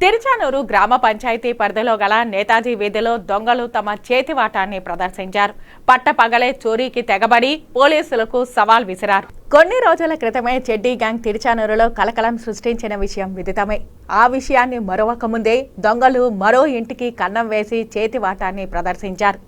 తిరుచానూరు గ్రామ పంచాయతీ పరిధిలో గల నేతాజీ వీధిలో దొంగలు తమ చేతివాటాన్ని ప్రదర్శించారు. పట్టపగలే చోరీకి తెగబడి పోలీసులకు సవాల్ విసిరారు. కొన్ని రోజుల క్రితమే చెడ్డీ గ్యాంగ్ తిరుచానూరులో కలకలం సృష్టించిన విషయం విదితమే. ఆ విషయాన్ని మరొకముందే దొంగలు మరో ఇంటికి కన్నం వేసి చేతివాటాన్ని ప్రదర్శించారు.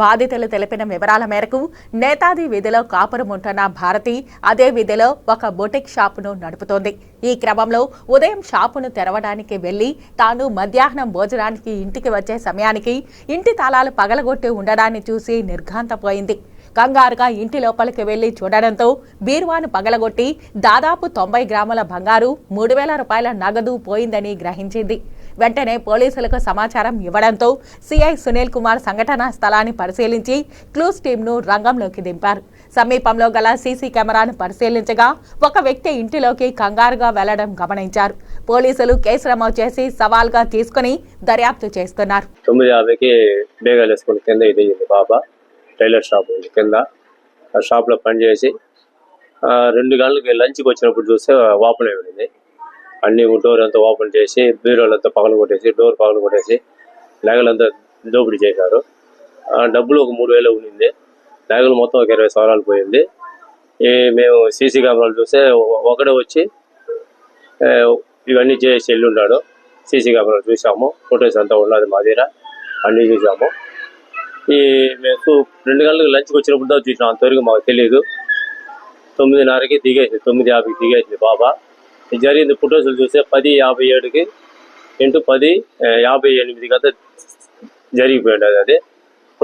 బాధితులు తెలిపిన వివరాల మేరకు నేతాజీ వీధిలో కాపురం ఉంటున్న భారతి అదే వీధిలో ఒక బొటిక్ షాపును నడుపుతోంది. ఈ క్రమంలో ఉదయం షాపును తెరవడానికి వెళ్ళి తాను మధ్యాహ్నం భోజనానికి ఇంటికి వచ్చే సమయానికి ఇంటి తాళాలు పగలగొట్టి ఉండడాన్ని చూసి నిర్ఘాంతపోయింది. కంగారుగా ఇంటి లోపలికి వెళ్ళి చూడడంతో బీరువాను పగలగొట్టి దాదాపు తొంభై గ్రాముల బంగారు మూడు వేల రూపాయల నగదు పోయిందని గ్రహించింది. వెంటనే పోలీసులకు సమాచారం ఇవ్వడంతో సిఐ సునీల్ కుమార్ సంఘటనా స్థలాన్ని పరిశీలించి క్లూస్ టీంను రంగంలోకి దింపారు. సమీపంలో గల సీసీ కెమెరాను పరిశీలించగా ఒక వ్యక్తి ఇంటిలోకి కంగారుగా వెళ్ళడం గమనించారు. పోలీసులు కేసు నమోదు చేసి సవాల్గా తీసుకుని దర్యాప్తు చేస్తున్నారు. తొమ్మిది యాభైకి బేగాలు వేసుకుని కింద ఇది బాబా. టైలర్ షాప్ ఉంది కింద ఆ షాప్లో పనిచేసి రెండు గంటలకి లంచ్కి వచ్చినప్పుడు చూస్తే ఓపెన్ అయి అన్ని డోర్ అంతా ఓపెన్ చేసి బీరోలంతా పగలు కొట్టేసి డోర్ పగలు కొట్టేసి నగలంతా దోపిడీ చేశారు. డబ్బులు ఒక మూడు వేలు ఉండింది. నగలు మొత్తం ఒక ఇరవై సవరాలు పోయింది. ఈ మేము సీసీ కెమెరాలు చూస్తే ఒకడే వచ్చి ఇవన్నీ చేసి వెళ్ళి ఉన్నాడు. సీసీ కెమెరాలు చూసాము ఫొటోస్ అంతా ఉన్నది మా దగ్గర. అన్నీ చూసాము ఈ మేము రెండు గంటలకు లంచ్కి వచ్చినప్పుడు దాకా చూసినాం. అంతవరకు మాకు తెలియదు తొమ్మిదిన్నరకి దిగేసింది. తొమ్మిది యాభైకి దిగేసింది బాబా. ఇది జరిగింది ఫొటోస్లు చూస్తే పది యాభై ఏడుకి ఇంటూ పది యాభై ఎనిమిది కదా జరిగిపోయింది అది.